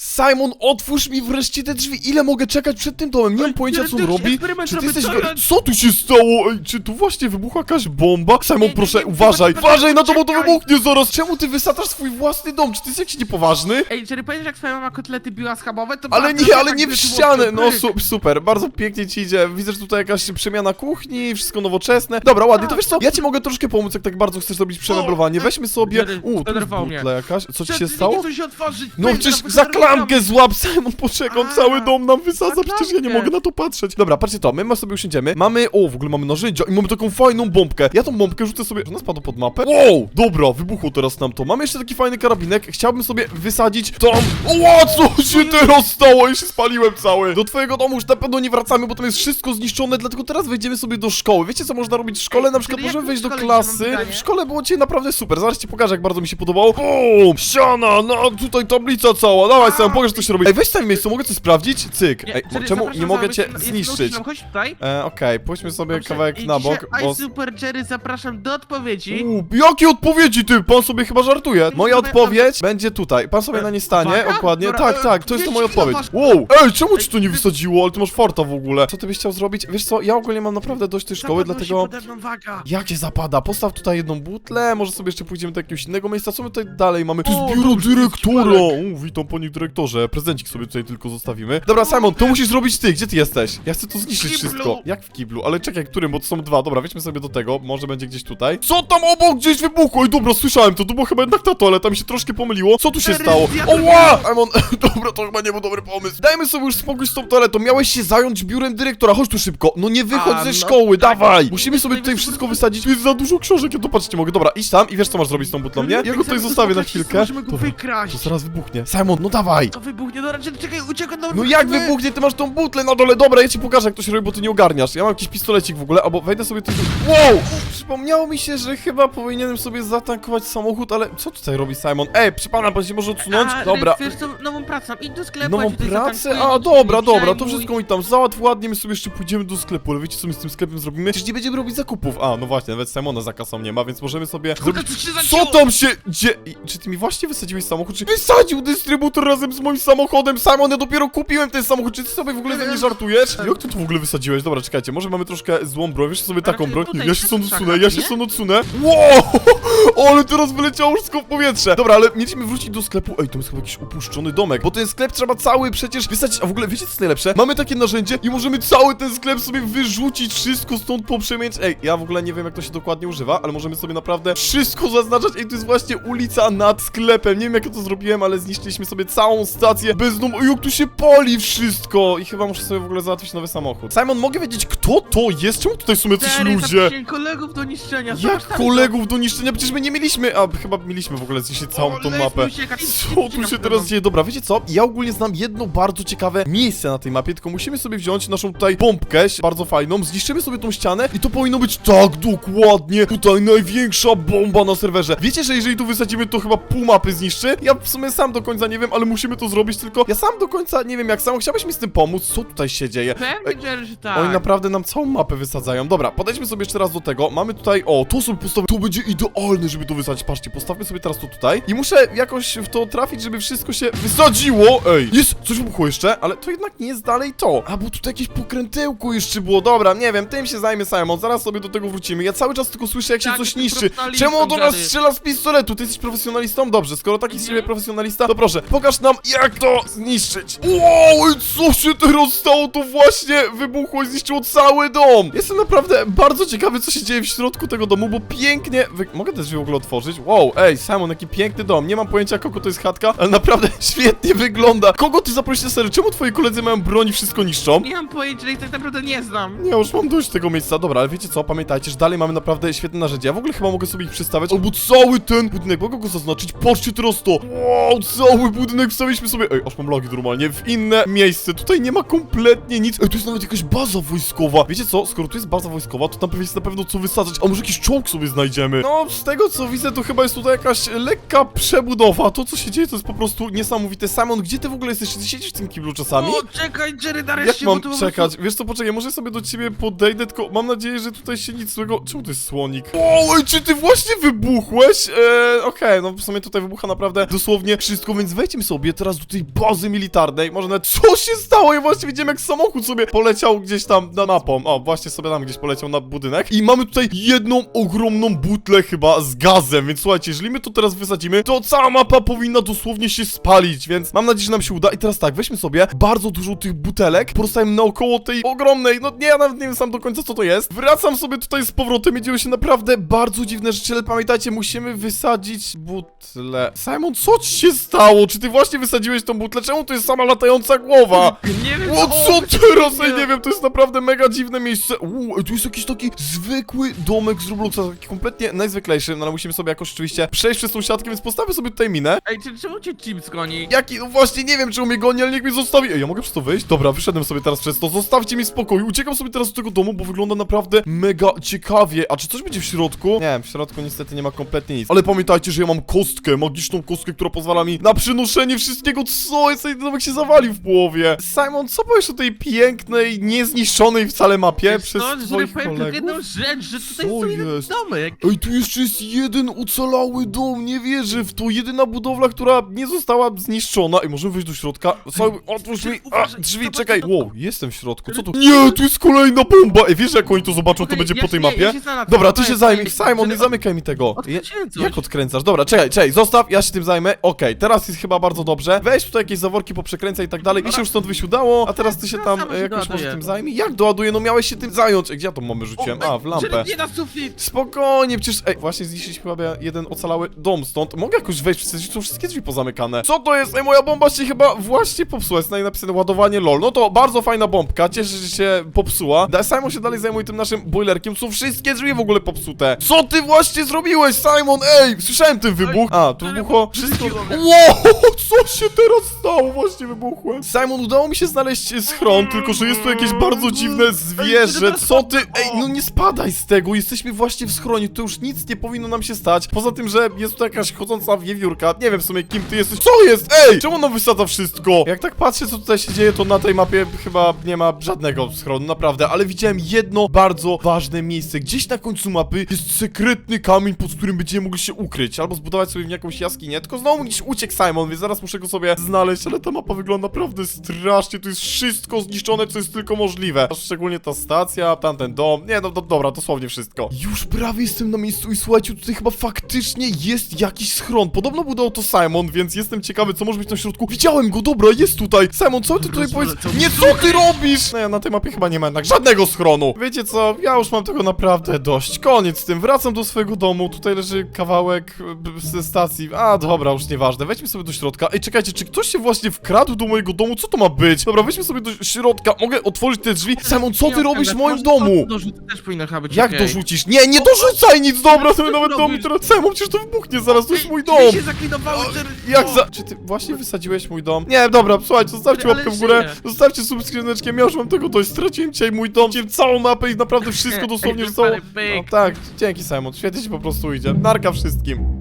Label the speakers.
Speaker 1: Simon, otwórz mi wreszcie te drzwi. Ile mogę czekać przed tym domem? Nie mam pojęcia, co on robi. Czy ty jesteś...
Speaker 2: co
Speaker 1: tu się stało? Ej, czy tu właśnie wybuchła jakaś bomba? Simon,
Speaker 2: Nie, nie,
Speaker 1: proszę,
Speaker 2: nie,
Speaker 1: uważaj.
Speaker 2: nie,
Speaker 1: Uważaj na to, bo to wybuchnie zaraz. Czemu ty wysadzasz swój własny dom? Czy ty jesteś jakiś niepoważny?
Speaker 2: Ej, jeżeli pamiętasz jak twoja mama kotlety biła schabowe, to
Speaker 1: Ale nie, ale
Speaker 2: tak
Speaker 1: nie w ścianę. No super, bardzo pięknie ci idzie. Widzę, że tutaj jakaś przemiana kuchni, wszystko nowoczesne. Dobra, ładnie, to wiesz co? Ja ci mogę troszkę pomóc, jak tak bardzo chcesz robić przemeblowanie. Weźmy sobie. U, tu jest jakaś. Co ci się stało? No przecież
Speaker 2: tam
Speaker 1: za
Speaker 2: pożarłem
Speaker 1: klamkę złap, Simon, poczekaj, on
Speaker 2: A,
Speaker 1: cały dom nam wysadza,
Speaker 2: za
Speaker 1: przecież ja nie mogę na to patrzeć. Dobra, patrzcie to, my sobie usiądziemy, mamy, o, w ogóle mamy narzędzia i mamy taką fajną bombkę. Ja tą bombkę rzucę sobie, ona spadła pod mapę. Wow, dobra, wybuchło teraz nam to. Mamy jeszcze taki fajny karabinek, chciałbym sobie wysadzić tam. O, co się teraz stało? Ja się spaliłem cały. Do twojego domu już na pewno nie wracamy, bo tam jest wszystko zniszczone, dlatego teraz wejdziemy sobie do szkoły. Wiecie co można robić w szkole? Na przykład możemy wejść do klasy. W szkole było dzisiaj naprawdę super, zaraz ci pokażę jak bardzo mi się podobało. Bum, ściana, no tutaj tablica cała, dawaj sam, pokaż co się robi. Ej, weź tam miejsce, mogę coś sprawdzić? Cyk. Ej, czemu
Speaker 2: zapraszam
Speaker 1: nie mogę cię
Speaker 2: jest
Speaker 1: zniszczyć?
Speaker 2: nauczycielem, Chodź tutaj.
Speaker 1: E, okej, pójdźmy sobie
Speaker 2: Dobrze,
Speaker 1: kawałek
Speaker 2: i
Speaker 1: na
Speaker 2: dzisiaj
Speaker 1: bok, bo...
Speaker 2: I Super Jerry, zapraszam do odpowiedzi.
Speaker 1: Uuu, jakie odpowiedzi ty? Pan sobie chyba żartuje. Moja
Speaker 2: Dobra,
Speaker 1: odpowiedź będzie tutaj. Pan sobie na nie stanie,
Speaker 2: Uwaga,
Speaker 1: dokładnie.
Speaker 2: dobra,
Speaker 1: Tak,
Speaker 2: e,
Speaker 1: tak, to jest to moja odpowiedź. Wow, ej, czemu ci to nie wysadziło? Ale ty masz farta w ogóle. Co ty byś chciał zrobić? Wiesz co, ja ogólnie mam naprawdę dość tej szkoły,
Speaker 2: się
Speaker 1: dlatego...
Speaker 2: pode mną waga.
Speaker 1: Jak cię zapada? Postaw tutaj jedną butlę, może sobie jeszcze pójdziemy do jakiegoś innego miejsca. Co my tutaj dalej mamy? To
Speaker 2: O,
Speaker 1: jest biuro
Speaker 2: dobrze,
Speaker 1: dyrektora! U, witam panie dyrektorze. Prezencik sobie tutaj tylko zostawimy. Dobra, Simon, to musisz zrobić ty. Gdzie ty jesteś? Ja chcę to zniszczyć
Speaker 2: kiblu.
Speaker 1: wszystko. Jak w kiblu? Ale czekaj, którym? Bo to są dwa. Dobra, weźmy sobie do tego. Może będzie gdzieś tutaj. Co tam obok? Gdzieś wybuchło. Ej, dobra, słyszałem to. To było chyba jednak ta toaleta. Mi się troszkę pomyliło. Co tu się stało? Oła! Simon, dobra, to chyba nie był dobry pomysł. Dajmy sobie już spokój z tą toaletą. Miałeś się zająć biurem dyrektora. Chodź tu szybko. No nie wychodź ze
Speaker 2: no
Speaker 1: szkoły,
Speaker 2: tak.
Speaker 1: dawaj! Musimy sobie
Speaker 2: Tutaj
Speaker 1: wszystko wysadzić. Jest za dużo książek, ja to patrzeć nie mogę. Dobra, idź tam i wiesz co masz zrobić z tą butlą, nie? Ja go tutaj zostawię na chwilkę.
Speaker 2: Możemy go
Speaker 1: Dobra,
Speaker 2: wykraść.
Speaker 1: to zaraz wybuchnie. Simon, no dawaj!
Speaker 2: To wybuchnie, dobra, czekaj, czekaj, uciekam do
Speaker 1: No jak wybuchnie? Ty masz tą butlę na dole. Dobra, ja ci pokażę jak to się robi, bo ty nie ogarniasz. Ja mam jakiś pistolecik w ogóle, albo wejdę sobie tu. Wow! Przypomniało mi się, że chyba powinienem sobie zatankować samochód, ale co tutaj robi Simon? Ej, przy pana, pan się może odsunąć?
Speaker 2: A,
Speaker 1: Dobra.
Speaker 2: Wiesz co, nową pracę, idź do sklepu,
Speaker 1: Nową
Speaker 2: ja ci tutaj
Speaker 1: pracę?
Speaker 2: zatankuję,
Speaker 1: A, dobra, dobra, to
Speaker 2: przejmuj.
Speaker 1: wszystko mi tam załatw ładnie, my sobie jeszcze pójdziemy do sklepu, ale wiecie co my z tym sklepem zrobimy? Przecież nie będziemy robić zakupów. A, no właśnie, nawet Simona za kasą nie ma, więc możemy sobie
Speaker 2: Kurde,
Speaker 1: zrobić...
Speaker 2: się
Speaker 1: Co tam się dzieje? Czy ty mi właśnie wysadziłeś samochód? Czy wysadził dystrybutor razem z moim samochodem? Simon, ja dopiero kupiłem ten samochód, czy ty sobie w ogóle ze mnie żartujesz? Jak ty to w ogóle wysadziłeś? Dobra, czekajcie, może mamy troszkę złą broń, wiesz sobie taką broń? Ja się stąd
Speaker 2: tak,
Speaker 1: odsunę, ja się stąd odsunę. Wow! Ale teraz wyleciało wszystko w powietrze. Dobra, ale mieliśmy wrócić do sklepu. Ej, to jest chyba jakiś upuszczony domek, bo ten sklep trzeba cały przecież wysadzić. A w ogóle wiecie co jest najlepsze? Mamy takie narzędzie i możemy cały ten sklep sobie wyrzucić, wszystko stąd poprzemienić. Ej, ja w ogóle nie wiem jak to się dokładnie używa, ale możemy sobie naprawdę wszystko zaznaczać. Ej, to jest właśnie ulica nad sklepem. Nie wiem jak ja to zrobiłem, ale zniszczyliśmy sobie całą stację bezdomną. Ej, jak tu się pali wszystko. I chyba muszę sobie w ogóle załatwić nowy samochód. Simon, mogę wiedzieć kto to jest? Czemu tutaj są jacyś
Speaker 2: Jerry,
Speaker 1: ludzie?
Speaker 2: zaprosiłem kolegów do niszczenia.
Speaker 1: Jak kolegów do niszczenia? Przecież my nie mieliśmy, a chyba mieliśmy w ogóle zniszczyć całą tą mapę. Co tu się teraz
Speaker 2: przede
Speaker 1: dzieje? Dobra, wiecie co? Ja ogólnie znam jedno bardzo ciekawe miejsce na tej mapie, tylko musimy sobie wziąć naszą tutaj pompkę, bardzo fajną, zniszczymy sobie tą ścianną i to powinno być tak dokładnie tutaj największa bomba na serwerze. Wiecie, że jeżeli tu wysadzimy, to chyba pół mapy zniszczy? Ja w sumie sam do końca nie wiem, ale musimy to zrobić, tylko ja sam do końca nie wiem jak sam. Chciałbyś mi z tym pomóc? Co tutaj się dzieje?
Speaker 2: Pewnie, Jerry, że tak.
Speaker 1: Oni naprawdę nam całą mapę wysadzają. Dobra, podejdźmy sobie jeszcze raz do tego. Mamy tutaj, o, tu sobie postawimy. Tu będzie idealne, żeby to wysadzić. Patrzcie, postawmy sobie teraz to tutaj. I muszę jakoś w to trafić, żeby wszystko się wysadziło. Ej, jest, coś wybuchło jeszcze, ale to jednak nie jest dalej to. A, bo tutaj jakieś pokrętełko jeszcze było. Dobra, nie wiem, tym się zajmie Simon. Zaraz sobie do tego wrócimy. Ja cały czas tylko słyszę, jak się
Speaker 2: Tak,
Speaker 1: coś niszczy.
Speaker 2: profesjonalistą,
Speaker 1: Czemu on do nas strzela z pistoletu? Ty jesteś profesjonalistą? Dobrze, skoro taki z ciebie profesjonalista, to proszę, pokaż nam, jak to zniszczyć. Wow, co się teraz stało? To właśnie wybuchło i zniszczyło cały dom. Jestem naprawdę bardzo ciekawy, co się dzieje w środku tego domu, bo pięknie... Wy... Mogę te drzwi w ogóle otworzyć? Wow, ej, Simon, jaki piękny dom. Nie mam pojęcia, kogo to jest chatka, ale naprawdę świetnie wygląda. Kogo ty zaprosisz serio? Czemu twoi koledzy mają broń i wszystko niszczą?
Speaker 2: Nie mam pojęcia, że ich tak naprawdę nie znam.
Speaker 1: Nie, już mam dość tego miejsca. Dobra, ale wiecie co? Pamiętajcie, że dalej mamy naprawdę świetne narzędzia. Ja w ogóle chyba mogę sobie ich przedstawiać. Albo cały ten budynek, mogę go zaznaczyć. Patrzcie teraz to. Wow, cały budynek wstawiliśmy sobie. Ej, aż mam lagi normalnie. W inne miejsce. Tutaj nie ma kompletnie nic. Ej, tu jest nawet jakaś baza wojskowa. Wiecie co? Skoro tu jest baza wojskowa, to tam pewnie jest na pewno co wysadzać. A może jakiś czołg sobie znajdziemy? No, z tego co widzę, to chyba jest tutaj jakaś lekka przebudowa. To, co się dzieje, to jest po prostu niesamowite. Simon, gdzie ty w ogóle jesteś? Ty siedzisz w tym kiblu czasami?
Speaker 2: O, czekaj, Jerry,
Speaker 1: Jak
Speaker 2: nareszcie,
Speaker 1: mam
Speaker 2: bo to po
Speaker 1: czekać? Wiesz co, poczekaj, może sobie do ciebie podejdę, tylko mam nadzieję, że tutaj się nic złego... Czemu to jest słonik? O, ej, czy ty właśnie wybuchłeś? Eee, okej, no w sumie tutaj wybucha naprawdę dosłownie wszystko, więc wejdźmy sobie sobie teraz do tej bazy militarnej. Może nawet co się stało? Ja właśnie widziałem jak samochód sobie poleciał gdzieś tam na mapą. O, właśnie sobie tam gdzieś poleciał na budynek. I mamy tutaj jedną ogromną butlę chyba z gazem, więc słuchajcie, jeżeli my to teraz wysadzimy, to cała mapa powinna dosłownie się spalić, więc mam nadzieję, że nam się uda. I teraz tak, weźmy sobie bardzo dużo tych butelek, porozstawimy naokoło tej ogromnej, no nie, ja nawet nie wiem sam do końca co to jest. Wracam sobie tutaj z powrotem i dzieją się naprawdę bardzo dziwne rzeczy, ale pamiętajcie, musimy wysadzić butlę. Simon, co ci się stało? Czy ty właśnie wysadziłeś tą butlę? Czemu to jest sama latająca głowa?
Speaker 2: Nie wiem,
Speaker 1: O co
Speaker 2: ty
Speaker 1: teraz? Ej, nie wiem, to jest naprawdę mega dziwne miejsce. Uuu, ej, tu jest jakiś taki zwykły domek z Robloxa, taki kompletnie najzwyklejszy, no ale musimy sobie jakoś oczywiście przejść przez tą siatkę, więc postawmy sobie tutaj minę.
Speaker 2: Ej, czy, czemu cię Chips goni?
Speaker 1: Jaki, no właśnie nie wiem, czy mnie goni, ale niech mnie zostawi. Ej, ja mogę przez to wyjść? Dobra, wyszedłem sobie teraz przez to, zostawcie mi spokój. Uciekam sobie teraz do tego domu, bo wygląda naprawdę mega ciekawie. A czy coś będzie w środku? Nie, w środku niestety nie ma kompletnie nic. Ale pamiętajcie, że ja mam kostkę, magiczną kostkę, która pozwala mi na przynoszenie wszystkiego, co jest, domek się zawalił w połowie. Simon, co powiesz o tej pięknej, niezniszczonej wcale mapie
Speaker 2: Wiesz
Speaker 1: przez
Speaker 2: co, że
Speaker 1: twoich
Speaker 2: powiem tylko
Speaker 1: kolegów?
Speaker 2: jedną rzecz, że tutaj
Speaker 1: Co
Speaker 2: są jeden
Speaker 1: jest?
Speaker 2: domek.
Speaker 1: Ej, tu jeszcze jest jeden ocalały dom, nie wierzę w to. Jedyna budowla, która nie została zniszczona. Ej, możemy wejść do środka? Cały, otwórz mi, a,
Speaker 2: Uważaj,
Speaker 1: drzwi,
Speaker 2: zobacz,
Speaker 1: czekaj. Wow, jestem w środku, co tu? Nie, tu jest kolejna bomba. Ej, wiesz jak oni to zobaczą, to
Speaker 2: Okej,
Speaker 1: będzie
Speaker 2: ja
Speaker 1: po tej mapie?
Speaker 2: ja się znalazłem,
Speaker 1: Dobra, ty się zajmij. Simon, nie
Speaker 2: Żeby-
Speaker 1: zamykaj mi tego. Je,
Speaker 2: Odkręciłem coś.
Speaker 1: jak odkręcasz? Dobra, czekaj, czekaj, zostaw, ja się tym zajmę. Okej, teraz jest chyba bardzo dobrze. Weź tutaj jakieś zaworki, poprzekręcaj i tak dalej. Mi się już stąd udało, a teraz ty się tam
Speaker 2: sama się
Speaker 1: jakoś może tym zajmij. Jak doładuję? No miałeś się tym zająć. Ej, Gdzie ja tą bombę rzuciłem? A, w lampę.
Speaker 2: Żeby nie na sufit.
Speaker 1: Spokojnie, przecież. Ej, właśnie zniszczyliśmy chyba jeden ocalały dom stąd. Mogę jakoś wejść, przecież tu są wszystkie drzwi pozamykane. Co to jest? Ej, moja bomba się chyba właśnie popsuła. Jest na niej napisane ładowanie LOL. No to bardzo fajna bombka. Cieszę się, że się popsuła. Da, Simon się dalej zajmuje tym naszym boilerkiem. Są wszystkie drzwi w ogóle popsute. Co ty właśnie zrobiłeś, Simon? Ej, słyszałem ten wybuch. A, tu wybuchło wszystko. Wow, co się teraz stało? Właśnie wybuchłem. Simon, udało mi się znaleźć schron, tylko że jest tu jakieś bardzo dziwne zwierzę. Co ty? Ej, no nie spadaj z tego. Jesteśmy właśnie w schronie. To już nic nie powinno nam się stać. Poza tym, że jest tu jakaś chodząca wiewiórka. Nie wiem w sumie kim ty jesteś. Co jest? Ej, czemu ona wysadza wszystko? Jak tak patrzę, co tutaj się dzieje, to na tej mapie chyba nie ma żadnego schronu, naprawdę. Ale widziałem jedno bardzo ważne miejsce. Gdzieś na końcu mapy jest sekretny kamień, pod którym będziemy mogli się ukryć. Albo zbudować sobie w jakąś jaskinię. Tylko znowu gdzieś uciekł Simon, więc zaraz muszę go sobie znaleźć. Ale ta mapa wygląda naprawdę strasznie. Tu jest wszystko zniszczone, co jest tylko możliwe. Szczególnie ta stacja, tamten dom. Nie, no, no dobra, dosłownie wszystko. Już prawie jestem na miejscu i słuchajcie, tutaj chyba faktycznie jest jakiś schron. Podobno budował to Simon, więc jestem ciekawy, co może być na środku. Widziałem go, dobra, jest tutaj. Simon, co ty tutaj powiedz? Nie, co ty robisz? No ja na tej mapie chyba nie ma jednak żadnego schronu. Wiecie co, ja już mam tego naprawdę dość. Koniec z tym, wracam do swojego domu. Tutaj leży kawałek e, ze stacji. A, dobra, już nieważne. Wejdźmy sobie do środka. Ej, czekajcie, czy ktoś się właśnie wkradł do mojego domu? Co to ma być? Dobra, wejdźmy sobie do środka. Mogę otworzyć te drzwi? Simon, co ty robisz w moim domu?
Speaker 2: Też powinno chyba być
Speaker 1: Jak
Speaker 2: okej.
Speaker 1: dorzucisz? Nie, nie dorzucaj nic, dobra, to nawet dom
Speaker 2: robisz?
Speaker 1: teraz... Simon, przecież to wybuchnie zaraz, to jest
Speaker 2: Ej,
Speaker 1: mój
Speaker 2: drzwi
Speaker 1: dom.
Speaker 2: się zaklinowały,
Speaker 1: O,
Speaker 2: Jerry.
Speaker 1: Jak za... Czy ty właśnie wysadziłeś mój dom? Nie, dobra, słuchajcie, zostawcie
Speaker 2: Ale
Speaker 1: łapkę w górę, zostawcie subskrzyneczkę, ja już mam tego dość, straciłem dzisiaj mój dom, chciałem całą mapę i naprawdę wszystko dosłownie,
Speaker 2: Ej, pyk.
Speaker 1: No tak, dzięki Simon, świetnie ci po prostu idzie. Narka wszystkim.